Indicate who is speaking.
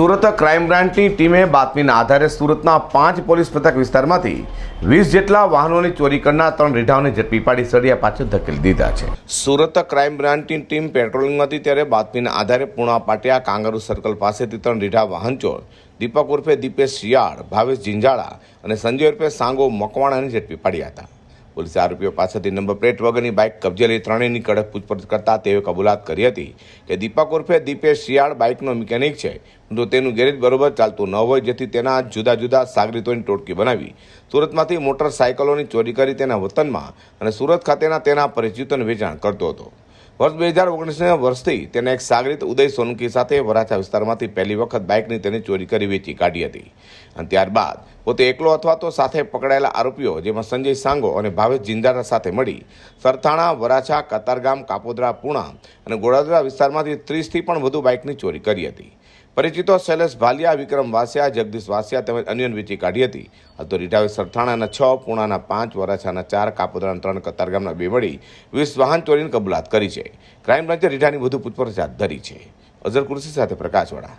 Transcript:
Speaker 1: Surat crime બ્રાન્ચની ટીમે બાતમીના આધારે સુરતના પાંચ પોલીસ મથક વિસ્તારમાંથી વીસ જેટલા વાહનોની ચોરી કરનાર ત્રણ રીઢાઓને ઝડપી પાડી સળિયા પાછળ ધકેલી દીધા છે. સુરત ક્રાઇમ બ્રાન્ચની ટીમ પેટ્રોલિંગમાં હતી ત્યારે બાતમીના આધારે પૂણા, પાટિયા, કાંગારુ સર્કલ પાસેથી ત્રણ રીઢા વાહન ચોર દીપક ઉર્ફે દીપેશ શિયાળ, ભાવેશ જિંજાળા અને સંજય ઉર્ફે સાંગો મકવાણાને ઝડપી પાડ્યા હતા. પોલીસે આરોપીઓ પાસેથી નંબર પ્લેટ વગરની બાઇક કબજે લઈ ત્રણેયની કડક પૂછપરછ કરતા તેઓએ કબૂલાત કરી હતી કે દીપક ઉર્ફે દીપેશ શિયાળ બાઇકનો મિકેનિક છે તો તેનું ગેરેજ બરોબર ચાલતું ન હોય જેથી તેના જુદા જુદા સાગરીતોની ટોળકી બનાવી સુરતમાંથી મોટરસાયકલોની ચોરી કરી તેના વતનમાં અને સુરત ખાતેના તેના પરિચિતોને વેચાણ કરતો હતો. વર્ષ બે હજાર ઓગણીસના વર્ષથી તેને એક સાગરીત ઉદય સોલંકી સાથે વરાછા વિસ્તારમાંથી પહેલી વખત બાઇકની તેને ચોરી કરી વેચી કાઢી હતી. અને ત્યારબાદ પોતે એકલો અથવા તો સાથે પકડાયેલા આરોપીઓ, જેમાં સંજય સાંગો અને ભાવેશ જિંદારા સાથે મળી સરથાણા, વરાછા, કતારગામ, કાપોદરા, પૂણા અને ગોળાદરા વિસ્તારમાંથી ત્રીસથી પણ વધુ બાઇકની ચોરી કરી હતી. પરિચિતો શૈલેષ ભાલિયા, વિક્રમ વાસિયા, જગદીશ વાસિયા તેમજ અન્ય વેચી કાઢી હતી. હતો રીટાવે સરથાણાના છ, પૂણાના પાંચ, વરાછાના ચાર, કાપોદરાના ત્રણ, કતારગામના બે મળી વીસ વાહન ચોરીની કબૂલાત કરી છે. ક્રાઇમ બ્રાન્ચે રીઢાની વધુ પૂછપરછ હાથ ધરી છે. અઝર કુર્સી સાથે પ્રકાશવાળા